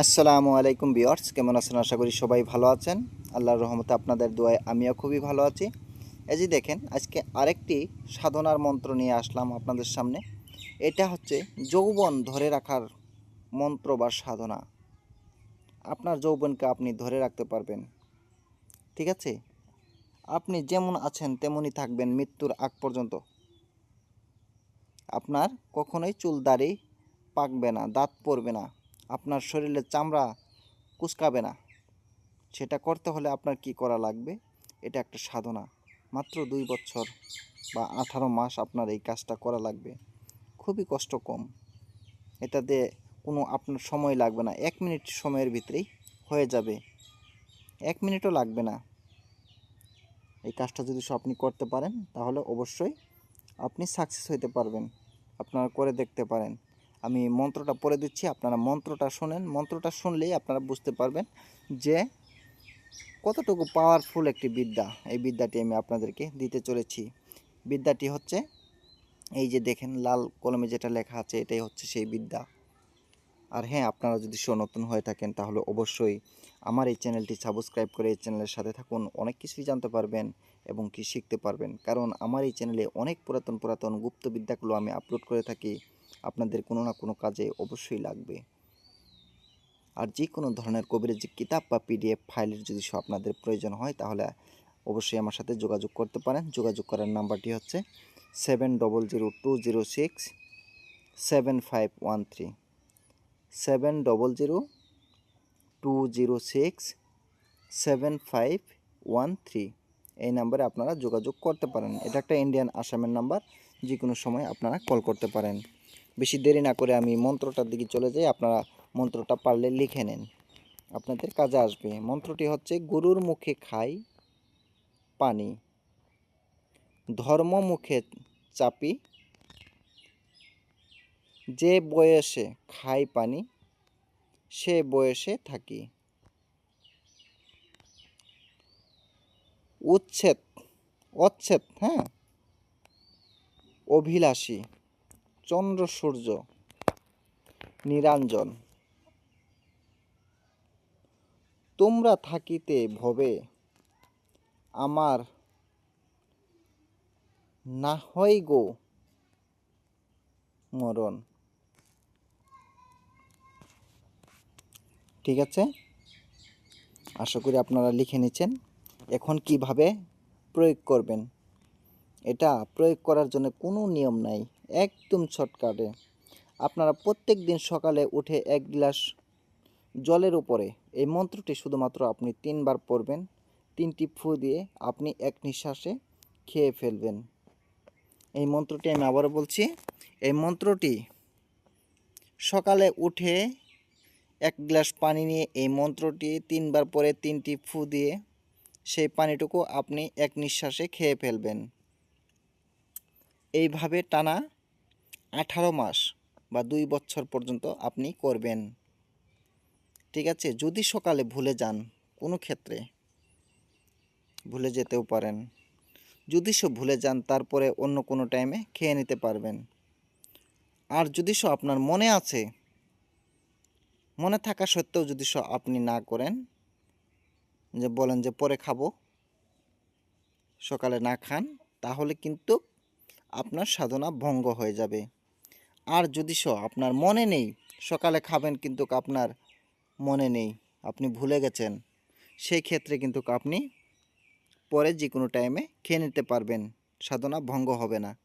আসসালামু আলাইকুম বিয়ার্স কেমন আছেন? আশা করি সবাই ভালো আছেন। আল্লাহর রহমতে আপনাদের দোয়ায় আমিও খুবই ভালো আছি। এই যে দেখেন, আজকে আরেকটি সাধনার মন্ত্র নিয়ে আসলাম আপনাদের সামনে। এটা হচ্ছে যৌবন ধরে রাখার মন্ত্র বা সাধনা। আপনার যৌবনকে আপনি ধরে রাখতে পারবেন। ঠিক আছে? আপনি যেমন আছেন, তেমনই থাকবেন মৃত্যুর আগ পর্যন্ত। আপনার কখনোই চুল দাড়ি পাকবে না, দাঁত পড়বে না। আপনার শরীরের চামড়া কুচকাবে না। সেটা করতে হলে আপনার কি করা লাগবে? এটা একটা সাধনা। মাত্র দুই বছর বা আঠারো মাস আপনার এই কাজটা করা লাগবে। খুবই কষ্ট কম। এটাতে কোনো আপনার সময় লাগবে না। এক মিনিট সময়ের ভিতরেই হয়ে যাবে। এক মিনিটও লাগবে না। এই কাজটা যদি আপনি করতে পারেন, তাহলে অবশ্যই আপনি সাকসেস হইতে পারবেন। আপনারা করে দেখতে পারেন। আমি মন্ত্রটা পড়ে দিচ্ছি, আপনারা মন্ত্রটা শোনেন। মন্ত্রটা শুনলেই আপনারা বুঝতে পারবেন যে কতটুকু পাওয়ারফুল একটি বিদ্যা। এই বিদ্যাটি আমি আপনাদেরকে দিতে চলেছি। বিদ্যাটি হচ্ছে, এই যে দেখেন লাল কলমে যেটা লেখা আছে, এটাই হচ্ছে সেই বিদ্যা। আর হ্যাঁ আপনারা যদি সো নতুন হয়ে থাকেন, তাহলে অবশ্যই আমার এই চ্যানেলটি সাবস্ক্রাইব করে এই চ্যানেলের সাথে থাকুন। অনেক কিছুই জানতে পারবেন এবং কি শিখতে পারবেন। কারণ আমার এই চ্যানেলে অনেক পুরাতন পুরাতন গুপ্ত বিদ্যাগুলো আমি আপলোড করে থাকি। আপনাদের কোনো না কোনো কাজে অবশ্যই লাগবে। আর যে কোনো ধরনের কবিরাজি কিতাব বা পিডিএফ ফাইলের যদি আপনাদের প্রয়োজন হয়, তাহলে অবশ্যই আমার সাথে যোগাযোগ করতে পারেন। যোগাযোগ করার নাম্বারটি হচ্ছে seven double zero two zero six seven five one three seven double zero two zero six seven five one three এই নাম্বারে আপনারা যোগাযোগ করতে পারেন। এটা একটা ইন্ডিয়ান আসামের নাম্বার যে কোনো সময় আপনারা কল করতে পারেন। বেশি দেরি না করে আমি মন্ত্রটার দিকে চলে যাই। আপনারা মন্ত্রটা পারলে লিখে নেন। আপনাদের কাজে আসবে। মন্ত্রটি হচ্ছে, গুরুর মুখে খাই পানি, ধর্ম মুখে চাপি, যে বয়সে খাই পানি, সে বয়সে থাকি। উচ্ছেদ, অচ্ছেদ হ্যাঁ? অভিলাষী চন্দ্র সূর্য নিরঞ্জন। তোমরা থাকিতে ভবে, আমার না হয় গো মরণ। ঠিক আছে? আশা করি আপনারা লিখে নিচ্ছেন। এখন কীভাবে প্রয়োগ করবেন? এটা প্রয়োগ করার জন্য কোনো নিয়ম নাই। একদম শর্টকাটে। আপনারা প্রত্যেক দিন সকালে উঠে এক গ্লাস জলের উপরে এই মন্ত্রটি শুধুমাত্র আপনি তিনবার পড়বেন। তিনটি ফু দিয়ে আপনি এক নিঃশ্বাসে খেয়ে ফেলবেন। এই মন্ত্রটি আমি আবারও বলছি, এই মন্ত্রটি সকালে উঠে এক গ্লাস পানি নিয়ে এই মন্ত্রটি তিনবার পরে তিনটি ফু দিয়ে সেই পানিটুকু আপনি এক নিঃশ্বাসে খেয়ে ফেলবেন। এইভাবে টানা আঠারো মাস বা দুই বছর পর্যন্ত আপনি করবেন। ঠিক আছে? যদি সকালে ভুলে যান, কোনো ক্ষেত্রে ভুলে যেতেও পারেন। যদি সব ভুলে যান, তারপরে অন্য কোনো টাইমে খেয়ে নিতে পারবেন। আর যদি সব আপনার মনে আছে, মনে থাকা সত্ত্বেও যদি সব আপনি না করেন, যে বলেন যে পরে খাব, সকালে না খান, তাহলে কিন্তু আপনার সাধনা ভঙ্গ হয়ে যাবে। আর যদি স, আপনার মনে নেই, সকালে খাবেন কিন্তু আপনার মনে নেই, আপনি ভুলে গেছেন, সেই ক্ষেত্রে কিন্তু আপনি পরে যে কোনো টাইমে খেয়ে নিতে পারবেন, সাধনা ভঙ্গ হবে না।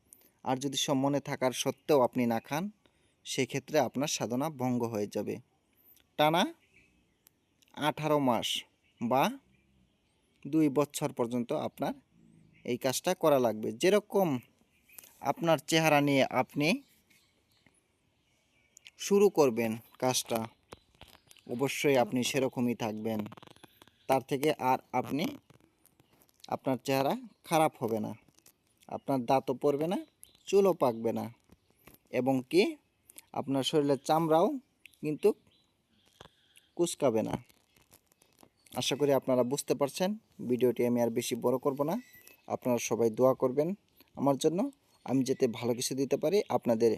আর যদি সব মনে থাকার সত্ত্বেও আপনি না খান সেই ক্ষেত্রে আপনার সাধনা ভঙ্গ হয়ে যাবে। টানা আঠারো মাস বা দুই বছর পর্যন্ত আপনার এই কাজটা করা লাগবে। যেরকম আপনার চেহারা নিয়ে আপনি শুরু করবেন কাজটা। অবশ্যই আপনি সেরকমই থাকবেন। তার থেকে আর আপনি আপনার চেহারা খারাপ হবে না। আপনার দাঁতও পড়বে না, চুলও পাকবে না। এবং কি? আপনার শরীরের চামড়াও কিন্তু কুচকাবে না। আশা করি আপনারা বুঝতে পারছেন। ভিডিওটি আমি আর বেশি বড় করব না। আপনারা সবাই দোয়া করবেন। আমার জন্য আমি যাতে ভালো কিছু দিতে পারি, আপনাদের